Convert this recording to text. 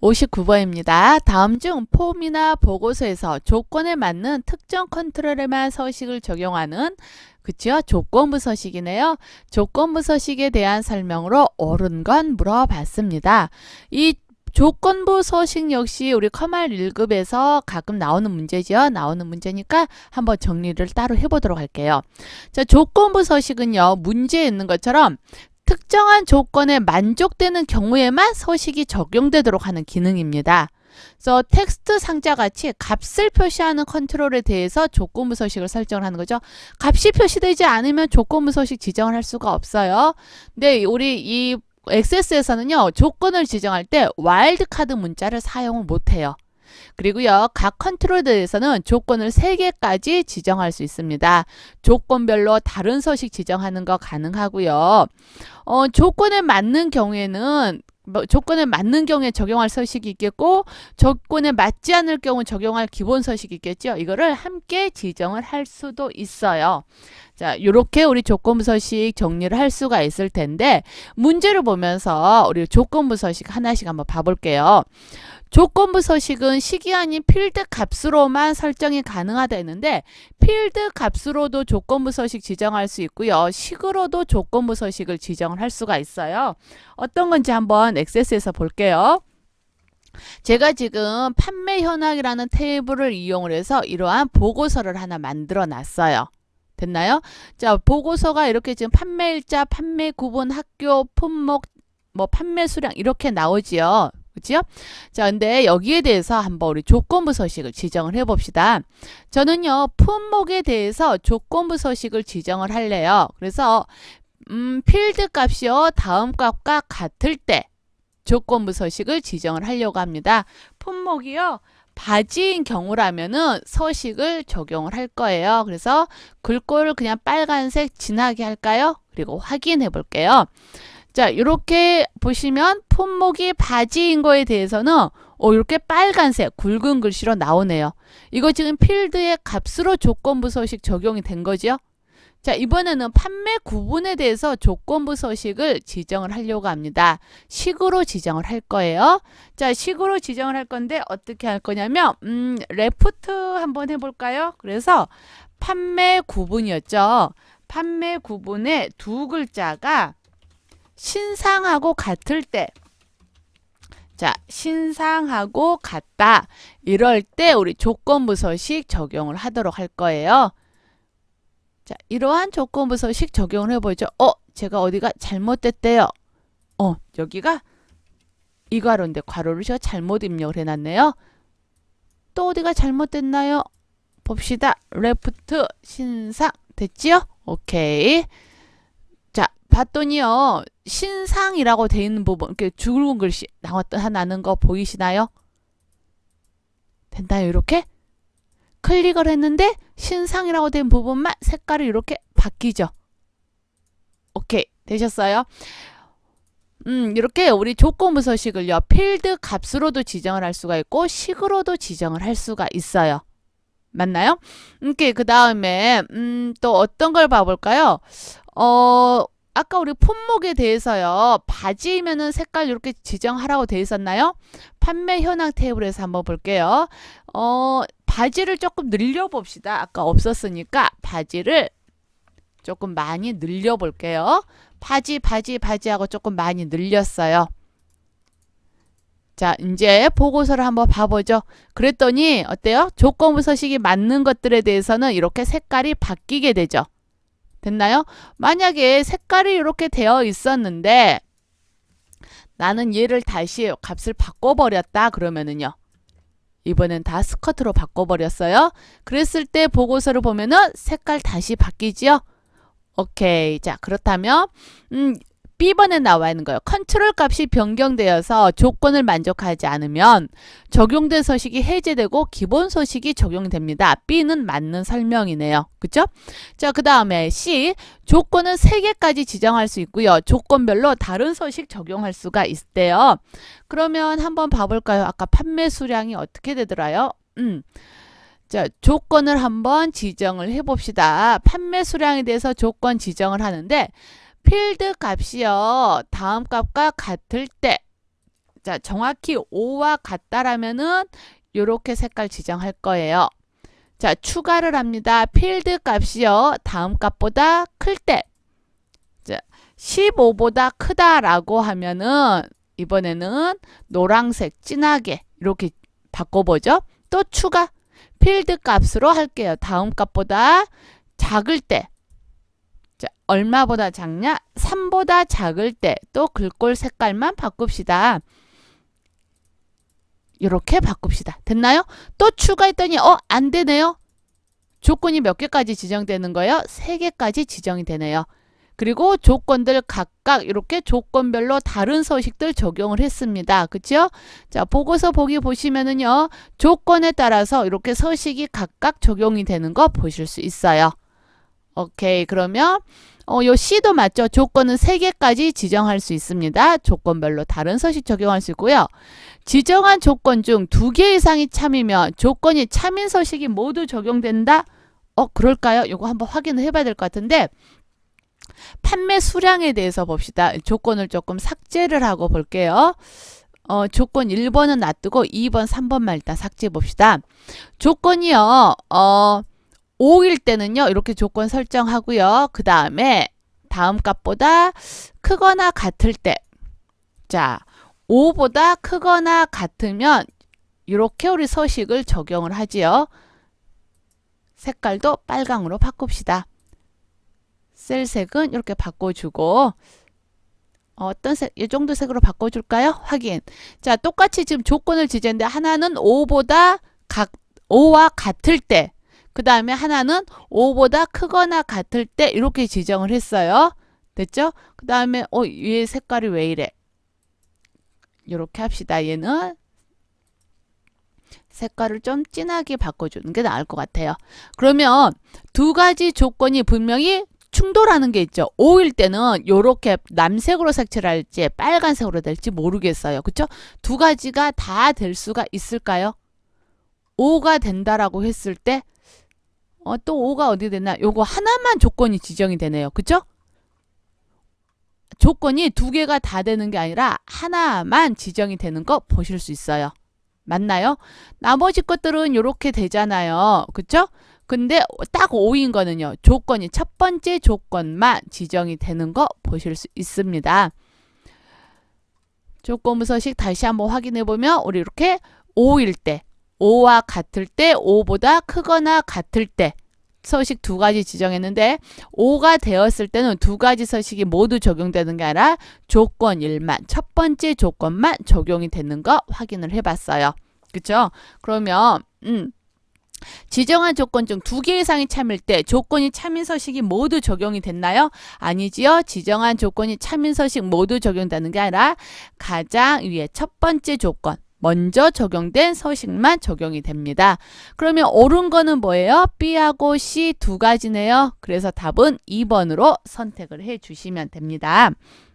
59번입니다. 다음 중 폼이나 보고서에서 조건에 맞는 특정 컨트롤에만 서식을 적용하는 그쵸? 조건부 서식이네요. 조건부 서식에 대한 설명으로 옳은 건 물어봤습니다. 이 조건부 서식 역시 우리 커말 1급에서 가끔 나오는 문제죠. 나오는 문제니까 한번 정리를 따로 해보도록 할게요. 자, 조건부 서식은요. 문제에 있는 것처럼 특정한 조건에 만족되는 경우에만 서식이 적용되도록 하는 기능입니다. 그래서 텍스트 상자 같이 값을 표시하는 컨트롤에 대해서 조건부 서식을 설정을 하는 거죠. 값이 표시되지 않으면 조건부 서식 지정을 할 수가 없어요. 근데 우리 이 XS에서는요. 조건을 지정할 때 와일드 카드 문자를 사용을 못 해요. 그리고요. 각 컨트롤들에서는 조건을 3개까지 지정할 수 있습니다. 조건별로 다른 서식 지정하는 거 가능하고요. 어, 조건에 맞는 경우에는 뭐 조건에 맞는 경우에 적용할 서식이 있겠고 조건에 맞지 않을 경우 적용할 기본 서식이 있겠죠. 이거를 함께 지정을 할 수도 있어요. 자, 이렇게 우리 조건부 서식 정리를 할 수가 있을 텐데 문제를 보면서 우리 조건부 서식 하나씩 한번 봐볼게요. 조건부 서식은 식이 아닌 필드 값으로만 설정이 가능하다 했는데 필드 값으로도 조건부 서식 지정할 수 있고요. 식으로도 조건부 서식을 지정을 할 수가 있어요. 어떤 건지 한번 엑세스에서 볼게요. 제가 지금 판매 현황이라는 테이블을 이용을 해서 이러한 보고서를 하나 만들어 놨어요. 됐나요? 자, 보고서가 이렇게 지금 판매일자, 판매 구분, 학교, 품목, 뭐 판매 수량 이렇게 나오지요. 그렇죠? 자, 근데 여기에 대해서 한번 우리 조건부 서식을 지정을 해 봅시다. 저는요, 품목에 대해서 조건부 서식을 지정을 할래요. 그래서 음, 필드 값이요, 다음 값과 같을 때 조건부 서식을 지정을 하려고 합니다. 품목이요, 바지인 경우라면은 서식을 적용을 할 거예요. 그래서 글꼴을 그냥 빨간색 진하게 할까요? 그리고 확인해 볼게요. 자, 이렇게 보시면 품목이 바지인 거에 대해서는 어, 이렇게 빨간색 굵은 글씨로 나오네요. 이거 지금 필드의 값으로 조건부 서식 적용이 된 거죠. 자, 이번에는 판매 구분에 대해서 조건부 서식을 지정을 하려고 합니다. 식으로 지정을 할 거예요. 자, 식으로 지정을 할 건데 어떻게 할 거냐면 음, 레프트 한번 해 볼까요? 그래서 판매 구분이었죠. 판매 구분의 두 글자가 신상하고 같을 때 자, 신상하고 같다. 이럴 때 우리 조건부 서식 적용을 하도록 할 거예요. 자, 이러한 조건부 서식 적용을 해보죠. 어, 제가 어디가 잘못됐대요. 어, 여기가 이 괄호인데 괄호를 제가 잘못 입력을 해놨네요. 또 어디가 잘못됐나요? 봅시다. 레프트 신상 됐지요? 오케이. 봤더니요 신상이라고 돼 있는 부분 이렇게 굵은 글씨 나왔다 나는 거 보이시나요? 된다요 이렇게 클릭을 했는데 신상이라고 된 부분만 색깔이 이렇게 바뀌죠. 오케이 되셨어요? 음, 이렇게 우리 조건부 서식을요, 필드 값으로도 지정을 할 수가 있고, 식으로도 지정을 할 수가 있어요. 맞나요? 이렇게, 그 다음에, 음, 또 어떤 걸 봐볼까요? 어, 아까 우리 품목에 대해서요. 바지면은 색깔 이렇게 지정하라고 되어 있었나요? 판매 현황 테이블에서 한번 볼게요. 어, 바지를 조금 늘려 봅시다. 아까 없었으니까 바지를 조금 많이 늘려 볼게요. 바지, 바지, 바지하고 조금 많이 늘렸어요. 자, 이제 보고서를 한번 봐보죠. 그랬더니 어때요? 조건부 서식이 맞는 것들에 대해서는 이렇게 색깔이 바뀌게 되죠. 됐나요? 만약에 색깔이 이렇게 되어 있었는데 나는 얘를 다시 값을 바꿔버렸다 그러면은요. 이번엔 다 스커트로 바꿔버렸어요. 그랬을 때 보고서를 보면은 색깔 다시 바뀌지요. 오케이. 자, 그렇다면 음, B번에 나와 있는 거예요. 컨트롤 값이 변경되어서 조건을 만족하지 않으면 적용된 서식이 해제되고 기본 서식이 적용됩니다. B는 맞는 설명이네요. 그쵸? 자, 그 다음에 C. 조건은 3개까지 지정할 수 있고요. 조건별로 다른 서식 적용할 수가 있대요. 그러면 한번 봐볼까요? 아까 판매 수량이 어떻게 되더라요? 음. 자, 조건을 한번 지정을 해봅시다. 판매 수량에 대해서 조건 지정을 하는데 필드 값이요. 다음 값과 같을 때 자, 정확히 5와 같다라면은 요렇게 색깔 지정할 거예요. 자, 추가를 합니다. 필드 값이요. 다음 값보다 클 때. 자, 15보다 크다라고 하면은 이번에는 노란색 진하게 이렇게 바꿔보죠. 또 추가 필드 값으로 할게요. 다음 값보다 작을 때. 자, 얼마보다 작냐? 3보다 작을 때 또 글꼴 색깔만 바꿉시다. 이렇게 바꿉시다. 됐나요? 또 추가했더니 어, 안 되네요. 조건이 몇 개까지 지정되는 거예요? 세 개까지 지정이 되네요. 그리고 조건들 각각 이렇게 조건별로 다른 서식들 적용을 했습니다. 그쵸? 자, 보고서 보기 보시면은요. 조건에 따라서 이렇게 서식이 각각 적용이 되는 거 보실 수 있어요. 오케이. 그러면 어, 요 C도 맞죠? 조건은 세개까지 지정할 수 있습니다. 조건별로 다른 서식 적용할 수 있고요. 지정한 조건 중두개 이상이 참이면 조건이 참인 서식이 모두 적용된다? 어, 그럴까요? 요거 한번 확인을 해봐야 될 것 같은데 판매 수량에 대해서 봅시다. 조건을 조금 삭제를 하고 볼게요. 어, 조건 1번은 놔두고 2번, 3번만 일단 삭제해 봅시다. 조건이요. 어, 5일 때는요. 이렇게 조건 설정하고요. 그 다음에 다음 값보다 크거나 같을 때. 자, 5보다 크거나 같으면 이렇게 우리 서식을 적용을 하지요. 색깔도 빨강으로 바꿉시다. 셀 색은 이렇게 바꿔주고 어떤 색, 이 정도 색으로 바꿔줄까요? 확인. 자, 똑같이 지금 조건을 지정했는데 하나는 5보다 각, 5와 같을 때, 그 다음에 하나는 5보다 크거나 같을 때 이렇게 지정을 했어요. 됐죠? 그 다음에 어, 얘 색깔이 왜 이래? 이렇게 합시다. 얘는 색깔을 좀 진하게 바꿔주는 게 나을 것 같아요. 그러면 두 가지 조건이 분명히 충돌하는 게 있죠. 5일 때는 이렇게 남색으로 색칠을 할지 빨간색으로 될지 모르겠어요. 그쵸? 두 가지가 다 될 수가 있을까요? 5가 된다라고 했을 때, 어, 또 5가 어디 됐나? 요거 하나만 조건이 지정이 되네요. 그쵸? 조건이 두 개가 다 되는 게 아니라 하나만 지정이 되는 거 보실 수 있어요. 맞나요? 나머지 것들은 이렇게 되잖아요. 그쵸? 근데 딱 5인 거는요. 조건이 첫 번째 조건만 지정이 되는 거 보실 수 있습니다. 조건부 서식 다시 한번 확인해 보면 우리 이렇게 5일 때 5와 같을 때 5보다 크거나 같을 때 서식 두 가지 지정했는데 5가 되었을 때는 두 가지 서식이 모두 적용되는 게 아니라 조건 1만 첫 번째 조건만 적용이 되는 거 확인을 해 봤어요. 그쵸? 그러면 음 지정한 조건 중 두 개 이상이 참일 때 조건이 참인 서식이 모두 적용이 됐나요? 아니지요. 지정한 조건이 참인 서식 모두 적용되는 게 아니라 가장 위에 첫 번째 조건 먼저 적용된 서식만 적용이 됩니다. 그러면 옳은 거는 뭐예요? B하고 C 두 가지네요. 그래서 답은 2번으로 선택을 해 주시면 됩니다.